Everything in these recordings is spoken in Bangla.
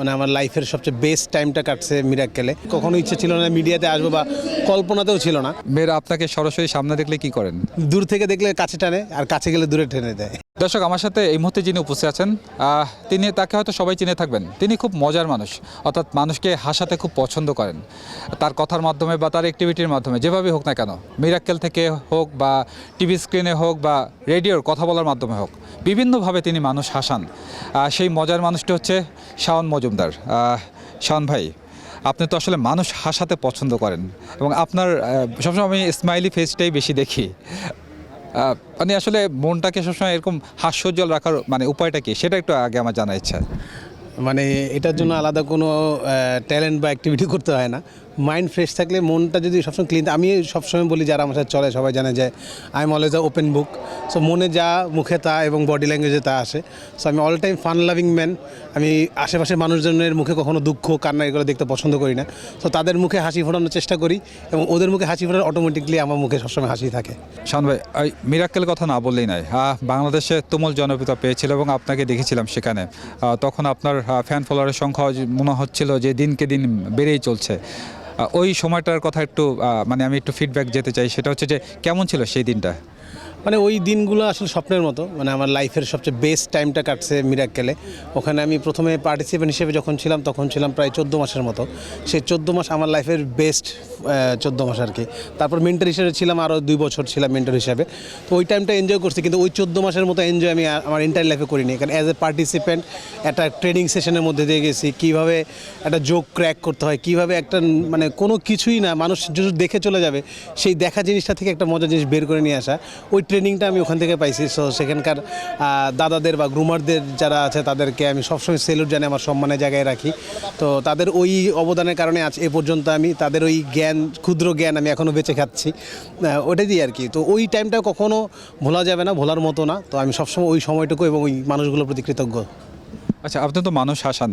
মানে আমার লাইফের সবচেয়ে বেস্ট টাইমটা কাটছে মিরাক্কেলে কখনো ইচ্ছে ছিল না মিডিয়াতে আসব বা কল্পনাতেও ছিল না। মেয়েরা আপনাকে সরাসরি সামনে দেখলে কি করেন? দূর থেকে দেখলে কাছে টানে আর কাছে গেলে দূরে টেনে দেয়। দর্শক, আমার সাথে এই মুহূর্তে যিনি উপস্থিত আছেন তিনি, তাকে হয়তো সবাই চিনে থাকবেন। তিনি খুব মজার মানুষ, অর্থাৎ মানুষকে হাসাতে খুব পছন্দ করেন। তার কথার মাধ্যমে বা তার অ্যাক্টিভিটির মাধ্যমে, যেভাবেই হোক না কেন মিরাক্কেল থেকে হোক বা টিভি স্ক্রিনে হোক বা রেডিওর কথা বলার মাধ্যমে হোক, বিভিন্নভাবে তিনি মানুষ হাসান। সেই মজার মানুষটি হচ্ছে শাওন মজুমদার। শাওন ভাই, আপনি তো আসলে মানুষ হাসাতে পছন্দ করেন এবং আপনার সবসময় আমি স্মাইলি ফেসটাই বেশি দেখি। মানে আসলে মনটাকে সবসময় এরকম হাস্যজ্জ্বল রাখার মানে উপায়টা কি? সেটা একটু আগে আমার জানা ইচ্ছা। মানে এটার জন্য আলাদা কোনো ট্যালেন্ট বা অ্যাক্টিভিটি করতে হয় না। মাইন্ড ফ্রেশ থাকলে মনটা যদি সবসময় ক্লিন আমি সবসময় বলি যারা আমার সাথে চলে সবাই জানে যে I am always a open book so মনে যা মুখে তা এবং বডি ল্যাঙ্গুয়েজে তা আসে। সো আমি all time fun loving man আমি আশেপাশের মানুষজনের মুখে কখনো দুঃখ কান্না এগুলো দেখতে পছন্দ করি না। সো তাদের মুখে হাসি ফোটানোর চেষ্টা করি এবং ওদের মুখে হাসি ফোটানো অটোমেটিকলি আমার মুখে সবসময় হাসি থাকে। শান ভাই ওই মিরাক্কেল কথা না বললেই নাই আহ, বাংলাদেশে তুমুল জনপ্রিয়তা পেয়েছিল এবং আপনাকে দেখেছিলাম সেখানে। তখন আপনার ফ্যান ফলোয়ারের সংখ্যা মনে হচ্ছিল যে দিনকে দিন বেড়েই চলছে। ওই সময়টার কথা একটু মানে আমি একটু ফিডব্যাক যেতে চাই, সেটা হচ্ছে যে কেমন ছিল সেই দিনটা? মানে ওই দিনগুলো আসলে স্বপ্নের মতো। মানে আমার লাইফের সবচেয়ে বেস্ট টাইমটা কাটছে মিরাক্কেলে ওখানে আমি প্রথমে পার্টিসিপেন্ট হিসেবে যখন ছিলাম, তখন ছিলাম প্রায় চোদ্দ মাসের মতো। সেই চোদ্দ মাস আমার লাইফের বেস্ট চোদ্দ মাস আর কি। তারপর মেন্টার হিসেবে ছিলাম আরও দুই বছর ছিলাম মেন্টার হিসেবে। তো ওই টাইমটা এনজয় করছি, কিন্তু ওই চোদ্দ মাসের মতো এনজয় আমি আমার এন্টার লাইফে করিনি। কারণ অ্যাজ এ পার্টিসিপেন্ট একটা ট্রেনিং সেশনের মধ্যে দিয়ে গেছি, কীভাবে একটা যোগ ক্র্যাক করতে হয়, কীভাবে একটা মানে কোনো কিছুই না, মানুষ দেখে চলে যাবে, সেই দেখা জিনিসটা থেকে একটা মজার জিনিস বের করে নিয়ে আসা। ওই ট্রেনিংটা আমি ওখান থেকে পাইছি। সো সেখানকার দাদাদের বা গ্রুমারদের যারা আছে, তাদেরকে আমি সবসময় সেলুট জানি আমার সম্মানের জায়গায় রাখি। তো তাদের ওই অবদানের কারণে আজ এ পর্যন্ত আমি, তাদের ওই জ্ঞান, ক্ষুদ্র জ্ঞান আমি এখনও বেঁচে খাচ্ছি। ওটাই দিয়ে আর কি। তো ওই টাইমটা কখনও ভোলা যাবে না, ভোলার মতো না। তো আমি সবসময় ওই সময়টুকু এবং ওই মানুষগুলোর প্রতি কৃতজ্ঞ। আচ্ছা আপনি তো মানুষ হাসান।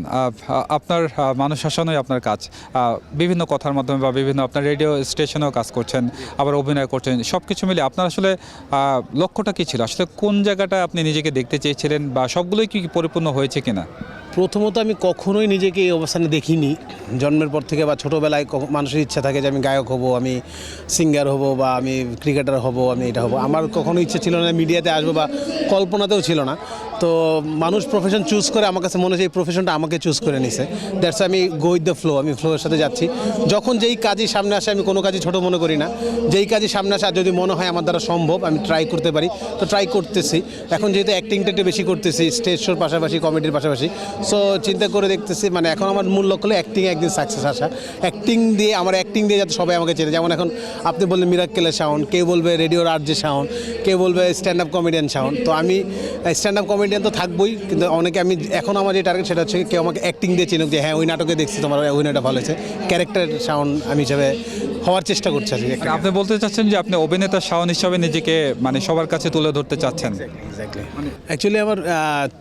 আপনার মানুষ হাসানোই আপনার কাজ। বিভিন্ন কথার মাধ্যমে বা বিভিন্ন আপনার রেডিও স্টেশনেও কাজ করছেন, আবার অভিনয় করছেন সব কিছু মিলে আপনার আসলে লক্ষ্যটা কী ছিল? আসলে কোন জায়গাটা আপনি নিজেকে দেখতে চেয়েছিলেন বা সবগুলোই কি পরিপূর্ণ হয়েছে কিনা? প্রথমত আমি কখনোই নিজেকে এই অবস্থানে দেখিনি। জন্মের পর থেকে বা ছোটোবেলায় মানুষের ইচ্ছা থাকে যে আমি গায়ক হব, আমি সিঙ্গার হব বা আমি ক্রিকেটার হব, আমি এটা হব। আমার কখনো ইচ্ছে ছিল না মিডিয়াতে আসব বা কল্পনাতেও ছিল না। তো মানুষ প্রফেশন চুজ করে আমার কাছে মনে হচ্ছে এই প্রফেশনটা আমাকে চুজ করে নিছে। দ্যাটস আমি গো উইথ দ্য ফ্লো আমি ফ্লোয়ের সাথে যাচ্ছি। যখন যেই কাজই সামনে আসে, আমি কোনো কাজই ছোটো মনে করি না। যেই কাজই সামনে আসে, আর যদি মনে হয় আমার দ্বারা সম্ভব, আমি ট্রাই করতে পারি। তো ট্রাই করতেছি। এখন যেহেতু অ্যাক্টিংটা একটু বেশি করতেছি স্টেজ শোর পাশাপাশি কমেডির পাশাপাশি সো চিন্তা করে দেখতেছি মানে এখন আমার মূল লক্ষ্য হলো অ্যাক্টিং একদিন সাকসেস আসা। অ্যাক্টিং দিয়ে, আমার অ্যাক্টিং দিয়ে যাতে সবাই আমাকে চেনে। যেমন এখন আপনি বললেন মিরাক্কেলের সাউন্ড কেউ বলবে রেডিওর আর যে সাউন্ড কেউ বলবে স্ট্যান্ড আপ কমেডিয়ান সাউন্ড তো আমি স্ট্যান্ড আপ কমেডিয়ান তো থাকবোই, কিন্তু অনেকে আমি, এখন আমার যে টার্গেট সেটা হচ্ছে কেউ আমাকে অ্যাক্টিং দিয়ে চিনুক যে হ্যাঁ ওই নাটকে দেখছি, তোমার অভিনয়টা ভালো হয়েছে। ক্যারেক্টার সাউন্ড আমি হিসাবে হওয়ার চেষ্টা করছে আর কি। মানে আপনি বলতে চাচ্ছেন যে আপনি অভিনেতা শাওন হিসাবে নিজেকে মানে সবার কাছে তুলে ধরতে চাচ্ছেন? অ্যাকচুয়ালি আমার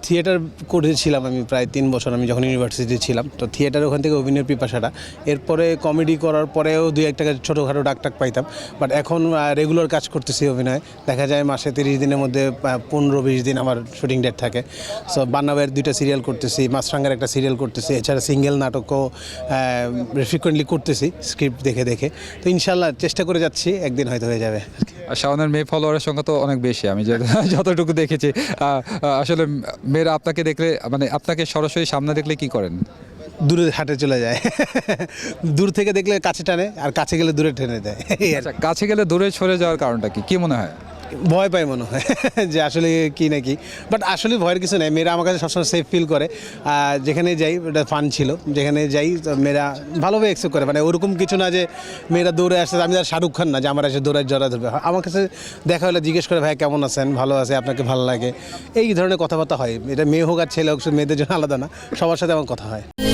থিয়েটার করেছিলাম আমি প্রায় তিন বছর আমি যখন ইউনিভার্সিটি ছিলাম তো থিয়েটার ওখান থেকে অভিনয়ের পিপাসাটা। এরপরে কমেডি করার পরেও দুই একটা ছোটোখাটো ডাক টাক পাইতাম। বাট এখন রেগুলার কাজ করতেছি অভিনয়। দেখা যায় মাসে তিরিশ দিনের মধ্যে পনেরো বিশ দিন আমার শুটিং ডেট থাকে। সো বান্নাবের দুইটা সিরিয়াল করতেছি মাছরাঙ্গার একটা সিরিয়াল করতেছি এছাড়া সিঙ্গেল নাটকও ফ্রিকুয়েন্টলি করতেছি স্ক্রিপ্ট দেখে দেখে। তো ইনশাল্লাহ চেষ্টা করে যাচ্ছি একদিন হয়তো হয়ে যাবে। আর শাওনের মেয়ে ফলোয়ারের সংখ্যা তো অনেক বেশি আমি যতটুকু দেখেছি। আসলে মেয়েরা আপনাকে দেখলে মানে আপনাকে সরাসরি সামনে দেখলে কি করেন? দূরে হাটে চলে যায়। দূর থেকে দেখলে কাছে টানে আর কাছে গেলে দূরে টেনে দেয়। আচ্ছা কাছে গেলে দূরে সরে যাওয়ার কারণটা কি? কি মনে হয়? ভয় পায় মনে হয় যে আসলে কি নাকি বাট আসলে ভয়ের কিছু নেই। মেয়েরা আমার কাছে সবসময় সেফ ফিল করে। যেখানে যাই ওটা ফান ছিল। যেখানে যাই, মেয়েরা ভালোভাবে অ্যাকসেপ্ট করে। মানে ওরকম কিছু না যে মেয়েরা দৌড়ে আসছে, আমি আর শাহরুখ খান না, যে আমার এসে দৌড়ায় জড়া ধরবে। আমার কাছে দেখা হলে, জিজ্ঞেস করে, ভাই, কেমন আছেন? ভালো আছে? আপনাকে ভালো লাগে? এই ধরনের কথাবার্তা হয়। এটা মেয়ে হোক আর ছেলে হোক মেয়েদের জন্য আলাদা না। সবার সাথে আমার কথা হয়।